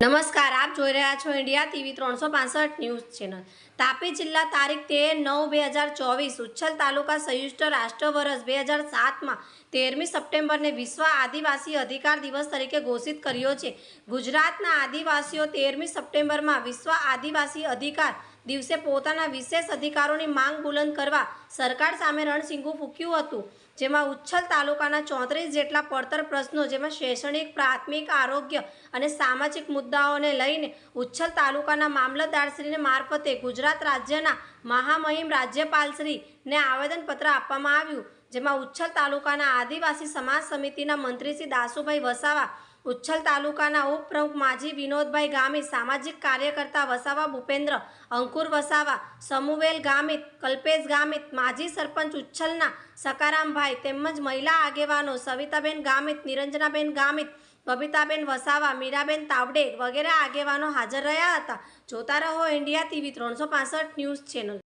નમસ્કાર, આપ જોઈ રહ્યા છો ઇન્ડિયા ટીવી ત્રણસો પાસઠ ન્યૂઝ ચેનલ. તાપી જિલ્લા તારીખ તેર નવ બે હજાર ચોવીસ, ઉચ્છલ તાલુકા સંયુક્ત રાષ્ટ્ર વર્ષ બે હજાર સાતમાં તેરમી સપ્ટેમ્બરને વિશ્વ આદિવાસી અધિકાર દિવસ તરીકે ઘોષિત કર્યો છે. ગુજરાતના આદિવાસીઓ તેરમી સપ્ટેમ્બરમાં વિશ્વ આદિવાસી અધિકાર દિવસે પોતાના વિશેષ અધિકારોની માંગ બુલંદ કરવા સરકાર સામે રણસિંગુ ફૂક્યું હતું. જેમાં ઉચ્છલ તાલુકાના ચોત્રીસ જેટલા પડતર પ્રશ્નો, જેમાં શૈક્ષણિક, પ્રાથમિક, આરોગ્ય અને સામાજિક મુદ્દાઓને લઈને ઉચ્છલ તાલુકાના મામલતદારશ્રીને મારફતે ગુજરાત રાજ્યના મહામહિમ રાજ્યપાલશ્રીને આવેદનપત્ર આપવામાં આવ્યું, જેમાં ઉચ્છલ તાલુકાના આદિવાસી સમાજ સમિતિના મંત્રી શ્રી દાસુભાઈ વસાવા ઉચ્છલ તાલુકાના ઉપપ્રમુખ માજી વિનોદભાઈ ગામિત સામાજિક કાર્યકર્તા વસાવા ભૂપેન્દ્ર, અંકુર વસાવા, સમુવેલ ગામિત કલ્પેશ ગામિત માજી સરપંચ ઉચ્છલના સકારામભાઈ તેમજ મહિલા આગેવાનો સવિતાબેન ગામિત નિરંજનાબેન ગામિત બબીતાબેન વસાવા, મીરાબેન તાવડે વગેરે આગેવાનો હાજર રહ્યા હતા. જોતા રહો ઇન્ડિયા ટીવી ત્રણસો ન્યૂઝ ચેનલ.